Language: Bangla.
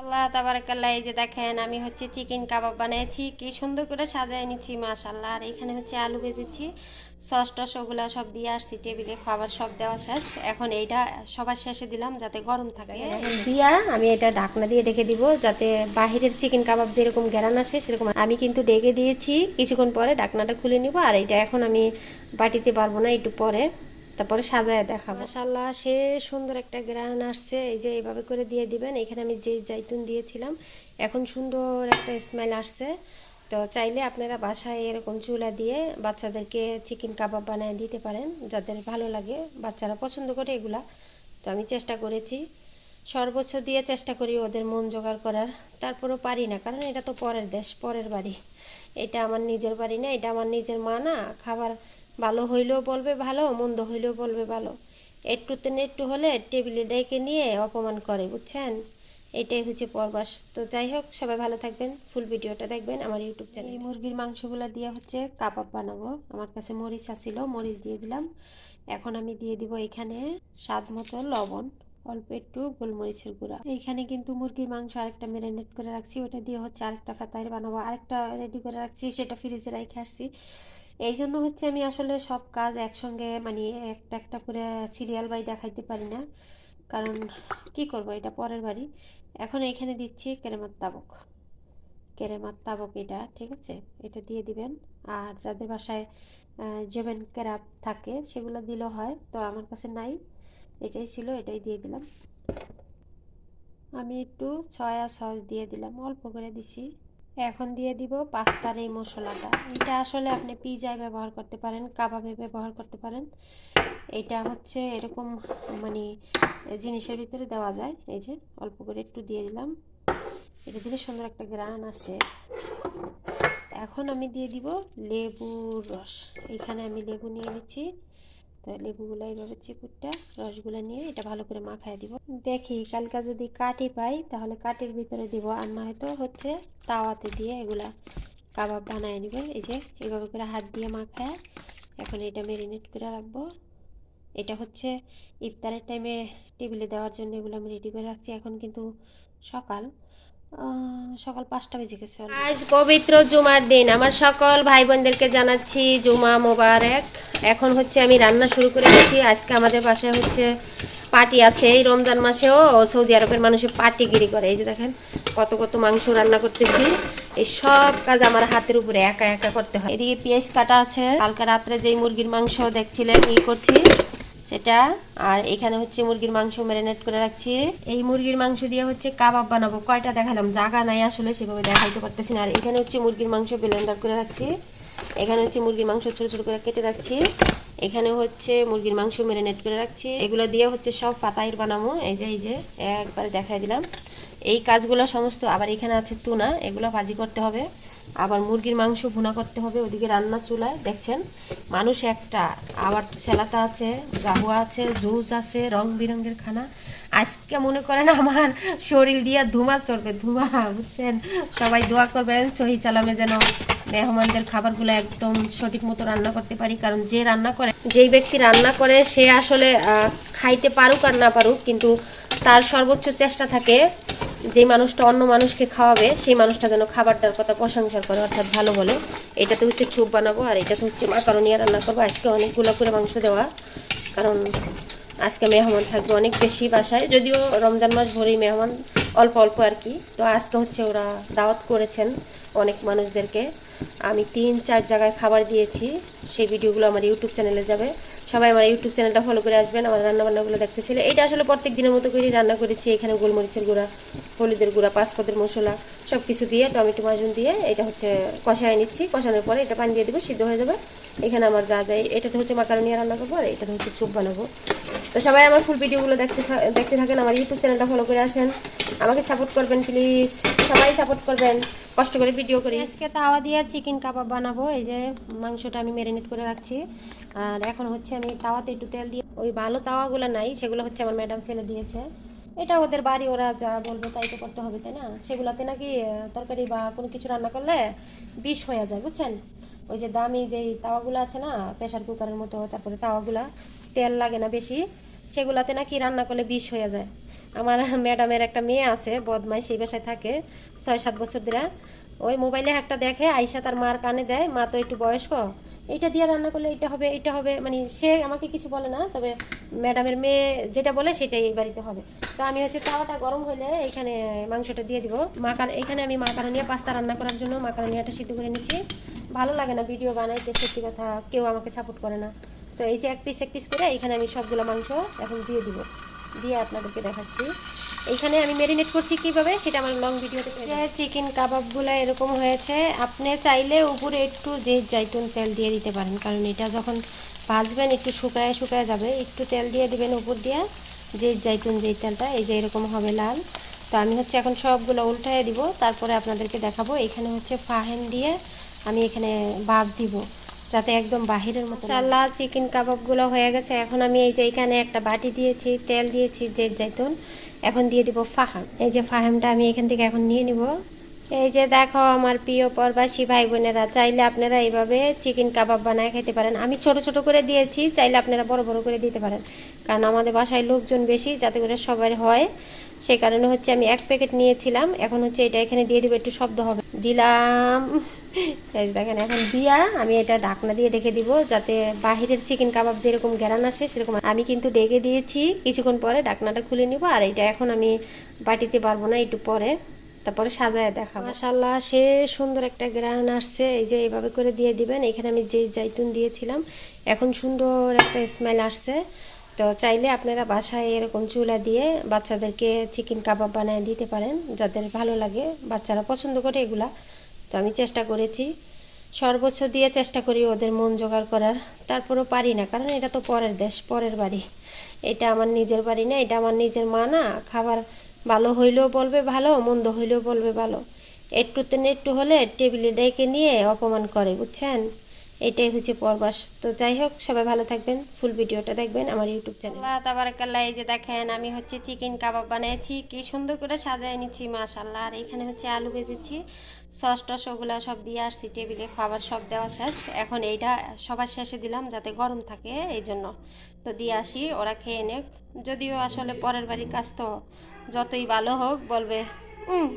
আল্লাহ তাবারাকাল্লাহ, এই যে দেখেন আমি হচ্ছে চিকেন কাবাব বানিয়েছি কি সুন্দর করে সাজায় নিচ্ছি মাশাল্লাহ আর এখানে হচ্ছে আলু ভেজেছি, সস টস ওগুলো সব দিয়ে আসছি, টেবিলে খাবার সব দেওয়া শেষ। এখন এইটা সবার শেষে দিলাম যাতে গরম থাকে দিয়া আমি এটা ঢাকনা দিয়ে ঢেকে দিব যাতে বাহিরের চিকেন কাবাব যেরকম গ্যারান আসে সেরকম আমি কিন্তু ডেকে দিয়েছি। কিছুক্ষণ পরে ঢাকনাটা খুলে নিব। আর এটা এখন আমি বাটিতে পারব না, একটু পরে। তারপরে সাজায় দেখাবো। মাশাল্লাহ সে সুন্দর একটা গ্রান আসছে। এই যে এইভাবে করে দিয়ে দিবেন, এখানে আমি যে জাইতুন দিয়েছিলাম, এখন সুন্দর একটা স্মেল আসছে। তো চাইলে আপনারা বাসায় এরকম চুলা দিয়ে বাচ্চাদেরকে চিকেন কাবাব বানিয়ে দিতে পারেন, যাদের ভালো লাগে, বাচ্চারা পছন্দ করে এগুলা। তো আমি চেষ্টা করেছি। সর্বোচ্চ দিয়ে চেষ্টা করি ওদের মন জোগাড় করার। তারপরও পারি না, কারণ এটা তো পরের দেশ, পরের বাড়ি। এটা আমার নিজের বাড়ি না, এটা আমার নিজের মা না, খাবার ভালো হইলেও বলবে ভালো, মন্দ হইলেও বলবে ভালো। একটুতে একটু হলে টেবিলে ডেকে নিয়ে অপমান করে, বুঝছেন? এটাই হচ্ছে পরবাস। তো যাই হোক, সবাই ভালো থাকবেন, ফুল ভিডিওটা দেখবেন আমার ইউটিউব চ্যানেল। এই মুরগির মাংসগুলো দিয়ে হচ্ছে কাবাব বানাবো। আমার কাছে মরিচ আছিল, মরিচ দিয়ে দিলাম। এখন আমি দিয়ে দিব এখানে স্বাদ মতো লবণ, অল্প একটু গোলমরিচের গুঁড়া। এইখানে কিন্তু মুরগির মাংস আরেকটা ম্যারিনেট করে রাখছি, ওটা দিয়ে হচ্ছে আরেকটা ফাতাইর বানাবো। আরেকটা রেডি করে রাখছি, সেটা ফ্রিজে রেখে আসছি। এই জন্য হচ্ছে আমি আসলে সব কাজ একসঙ্গে মানে একটা একটা করে সিরিয়াল বাই দেখাইতে পারি না। কারণ কি করব? এটা পরের বাড়ি। এখন এখানে দিচ্ছি কেরেমার তাবক। কেরেমার তাবক এটা, ঠিক আছে? এটা দিয়ে দিবেন। আর যাদের বাসায় জেবেন কেরাপ থাকে, সেগুলো দিলেও হয়। তো আমার কাছে নাই। এটাই ছিল, এটাই দিয়ে দিলাম। আমি একটু ছয়া সস দিয়ে দিলাম। অল্প করে দিছি। এখন দিয়ে দিব পাস্তার এই মশলাটা। এটা আসলে আপনি পিজায় ব্যবহার করতে পারেন, কাবাবে ব্যবহার করতে পারেন। এটা হচ্ছে এরকম মানে জিনিসের ভিতরে দেওয়া যায়। এই যে, অল্প করে একটু দিয়ে দিলাম। এটা দিলে সুন্দর একটা গ্রান আসে। এখন আমি দিয়ে দিব লেবুর রস। এখানে আমি লেবু নিয়ে নিচ্ছি। লেবুগুলো এইভাবে চিপুরটা রসগুলো নিয়ে এটা ভালো করে মাখায় দিব। দেখি কালকা যদি কাটি পাই, তাহলে কাটির ভিতরে দিব। আর না হয়তো হচ্ছে তাওয়াতে দিয়ে এগুলা কাবাব বানায় নেবেন এই যে এইভাবে করে হাত দিয়ে মাখায়। এখন এটা মেরিনেট করে রাখব। এটা হচ্ছে ইফতারের টাইমে টেবিলে দেওয়ার জন্য এগুলো আমি রেডি করে রাখছি। এখন কিন্তু সকাল। সকাল পাঁচটা বেজে গেছে আজ পবিত্র জুমার দিন। আমার সকল ভাই বোনদেরকে জানাচ্ছি জুমা মোবারক। এখন হচ্ছে আমি রান্না শুরু করে দিয়েছি আজকে আমাদের বাসায় হচ্ছে পার্টি আছে। এই রমজান মাসেও সৌদি আরবের মানুষের পার্টিগিরি করে। এই যে দেখেন, কত কত মাংস রান্না করতেছি। এই সব কাজ আমার হাতের উপরে একা একা করতে হয়। এদিকে পেঁয়াজ কাটা আছে। কালকে রাত্রে যেই মুরগির মাংস দেখছিলেন, ই করছি। সেটা। আর এখানে হচ্ছে মুরগির মাংস ম্যারিনেট করে রাখছি। এই মুরগির মাংস দিয়ে হচ্ছে কাবাব বানাবো। কয়টা দেখালাম? জাগা নাই আসলে, সেভাবে দেখাইতে পারতেছি না। আর এখানে হচ্ছে মুরগির মাংস ব্লেন্ডার করে রাখছি। এখানে হচ্ছে মুরগির মাংস ছোটো ছোটো করে কেটে রাখছি। এখানে হচ্ছে মুরগির মাংস ম্যারিনেট করে রাখছি। এগুলো দিয়ে হচ্ছে সব পাতাইর বানাবো। এই যে এই যে, একবারে দেখাই দিলাম। এই কাজগুলো সমস্ত আবার এখানে আছে তুনা, এগুলো ভাজি করতে হবে। আবার মুরগির মাংস ভুনা করতে হবে ওদিকে রান্না চুলায়। দেখছেন? মানুষ একটা, আবার সেলাতা আছে, গাহুয়া আছে, জুস আছে, রং বিরঙ্গের খানা। আজকে মনে করেন আমার শরীর দিয়া ধুমা চলবে ধুমা, বুঝছেন? সবাই দোয়া করবেন চহি চালামে যেন মেহমানদের খাবারগুলো একদম সঠিক মতো রান্না করতে পারি। কারণ যে রান্না করে, যেই ব্যক্তি রান্না করে, সে আসলে খাইতে পারুক আর না পারুক, কিন্তু তার সর্বোচ্চ চেষ্টা থাকে যে মানুষটা অন্য মানুষকে খাওয়াবে, সেই মানুষটা যেন খাবারটার কথা প্রশংসা করে, অর্থাৎ ভালো বলে। এটাতে হচ্ছে চুপ বানাবো, আর এটাতে হচ্ছে মাকারনিয়া রান্না করব। আজকে অনেকগুলো করে মাংস দেওয়া, কারণ আজকে মেহমান থাকবে অনেক বেশি বাসায়। যদিও রমজান মাস ভরেই মেহমান, অল্প অল্প আর কি। তো আজকে হচ্ছে ওরা দাওয়াত করেছেন অনেক মানুষদেরকে। আমি তিন, চার জায়গায় খাবার দিয়েছি। সেই ভিডিওগুলো আমার ইউটিউব চ্যানেলে যাবে। সবাই আমার ইউটিউব চ্যানেলটা ফলো করে আসবেন, আমার রান্নাবান্নাগুলো দেখতেছিলে এটা আসলে প্রত্যেক দিনের মতো করে রান্না করেছি। এখানে গোলমরিচের গুঁড়া, হলুদের গুঁড়া পাঁচপদের মশলা সব কিছু দিয়ে, টমেটো মাজুন দিয়ে এটা হচ্ছে কষায় নিচ্ছি। কষানোর পরে এটা পানি দিয়ে দেবো, সিদ্ধ হয়ে যাবে। এখানে আমার যা যায় এটাতে হচ্ছে মাকারনিয়া রান্না করব, আর এটাতে হচ্ছে চুপ বানাবো। তো সবাই আমার ফুল ভিডিওগুলো দেখতে দেখতে থাকেন, আমার ইউটিউব চ্যানেলটা ফলো করে আসেন। আমাকে সাপোর্ট করবেন প্লিজ সবাই সাপোর্ট করবেন। কষ্ট করে ভিডিও করি। আজকে তাওয়া দিয়ে চিকেন কাবাব বানাবো। এই যে মাংসটা আমি ম্যারিনেট করে রাখছি। আর এখন হচ্ছে আমি তাওয়াতে একটু তেল দিয়ে, ওই ভালো তাওয়াগুলো নাই, সেগুলো হচ্ছে আমার ম্যাডাম ফেলে দিয়েছে। এটা ওদের বাড়ি, ওরা যা বলবে তাই তো করতে হবে, তাই না? সেগুলোতে নাকি তরকারি বা কোনো কিছু রান্না করলে বিষ হয়ে যায়, বুঝছেন? ওই যে দামি যেই তাওয়াগুলো আছে না প্রেশার কুকারের মতো, তারপরে তাওয়াগুলা, তেল লাগে না বেশি, সেগুলাতে নাকি রান্না করলে বিষ হয়ে যায়। আমার ম্যাডামের একটা মেয়ে আছে বদমাই সেই বাসায় থাকে, ছয় সাত বছর ধরে। ওই মোবাইলে একটা দেখে, আইসা তার মার কানে দেয়, মা তো একটু বয়স্ক এইটা দিয়ে রান্না করলে এটা হবে এটা হবে মানে সে আমাকে কিছু বলে না, তবে ম্যাডামের মেয়ে যেটা বলে সেটাই এই বাড়িতে হবে। তো আমি হচ্ছে তাওয়াটা গরম হলে এখানে মাংসটা দিয়ে দিব। মাকার এখানে আমি মাকারানিয়া পাস্তা রান্না করার জন্য মাকারানিয়াটা সিদ্ধ করে নিচ্ছি। ভালো লাগে না ভিডিও বানাইতে, সত্যি কথা, কেউ আমাকে সাপোর্ট করে না। তো এই যে এক পিস এক পিস করে এখানে আমি সবগুলো মাংস এখন দিয়ে দিব। দিয়ে আপনাদেরকে দেখাচ্ছি। এইখানে আমি ম্যারিনেট করছি কীভাবে, সেটা আমার লং ভিডিওতে যে চিকেন কাবাবগুলো এরকম হয়েছে, আপনি চাইলে উপরে একটু যে জাইতুন তেল দিয়ে দিতে পারেন, কারণ এটা যখন ভাজবেন একটু শুকায় শুকায় যাবে। একটু তেল দিয়ে দিবেন উপর দিয়ে, যে জাইতুন যেই তেলটা, এই যে এরকম হবে লাল। তো আমি হচ্ছে এখন সবগুলো উল্টায় দিব, তারপরে আপনাদেরকে দেখাবো। এখানে হচ্ছে ফাহেন দিয়ে আমি এখানে ভাব দিব। যাতে একদম বাহিরের মতো মাশাআল্লাহ, চিকেন কাবাবগুলো হয়ে গেছে। এখন আমি এই যে এখানে একটা বাটি দিয়েছি, তেল দিয়েছি যে জাইতুন এখন দিয়ে দিব ফাহাম। এই যে ফাহামটা আমি এখান থেকে এখন নিয়ে নিব। এই যে দেখো আমার প্রিয় প্রবাসী ভাই বোনেরা চাইলে আপনারা এইভাবে চিকেন কাবাব বানায় খেতে পারেন। আমি ছোট ছোট করে দিয়েছি, চাইলে আপনারা বড় বড় করে দিতে পারেন। কারণ আমাদের বাসায় লোকজন বেশি, যাতে করে সবার হয়। সেই কারণে হচ্ছে আমি এক প্যাকেট নিয়েছিলাম। এখন হচ্ছে এটা এখানে দিয়ে দিব, একটু শব্দ হবে। দিলাম। দেখেন, এখন দিয়া আমি এটা ঢাকনা দিয়ে রেখে দিব যাতে বাহিরের চিকেন কাবাব যেরকম গ্যারান আসে, সেরকম আমি কিন্তু ডেকে দিয়েছি। কিছুক্ষণ পরে ঢাকনাটা খুলে নিব। আর এটা এখন আমি বাটিতে পারব না, একটু পরে। তারপরে সাজায় দেখা মাশাল্লাহ সে সুন্দর একটা গ্রান আসছে। এই যে এইভাবে করে দিয়ে দিবেন। এখানে আমি যে জাইতুন দিয়েছিলাম, এখন সুন্দর একটা স্মেল আসছে। তো চাইলে আপনারা বাসায় এরকম চুলা দিয়ে বাচ্চাদেরকে চিকেন কাবাব বানিয়ে দিতে পারেন। যাদের ভালো লাগে, বাচ্চারা পছন্দ করে এগুলা। তো আমি চেষ্টা করেছি। সর্বোচ্চ দিয়ে চেষ্টা করি ওদের মন জোগাড় করার। তারপরেও পারি না, কারণ এটা তো পরের দেশ, পরের বাড়ি। এটা আমার নিজের বাড়ি না, এটা আমার নিজের মা না। খাবার ভালো হইলেও বলবে ভালো, মন্দ হইলেও বলবে ভালো। একটুতে একটু হলে টেবিলে ডেকে নিয়ে অপমান করে, বুঝছেন? এটাই হচ্ছে পরবাস। তো যাই হোক, সবাই ভালো থাকবেন ফুল ভিডিওটা দেখবেন আমার ইউটিউব চ্যানেল তাবারাকাল্লাহ, এই যে দেখেন, আমি হচ্ছে চিকেন কাবাব বানিয়েছি কি সুন্দর করে সাজায় নিচ্ছি মাশাল্লাহ আর এখানে হচ্ছে আলু ভেজেছি সস টস ওগুলো সব দিয়ে আসছি টেবিলে খাবার সব দেওয়া শেষ। এখন এইটা সবার শেষে দিলাম যাতে গরম থাকে, এই জন্য। তো দিয়ে আসি, ওরা খেয়ে নেক। যদিও আসলে পরের বাড়ির কাজ তো যতই ভালো হোক, বলবে হুম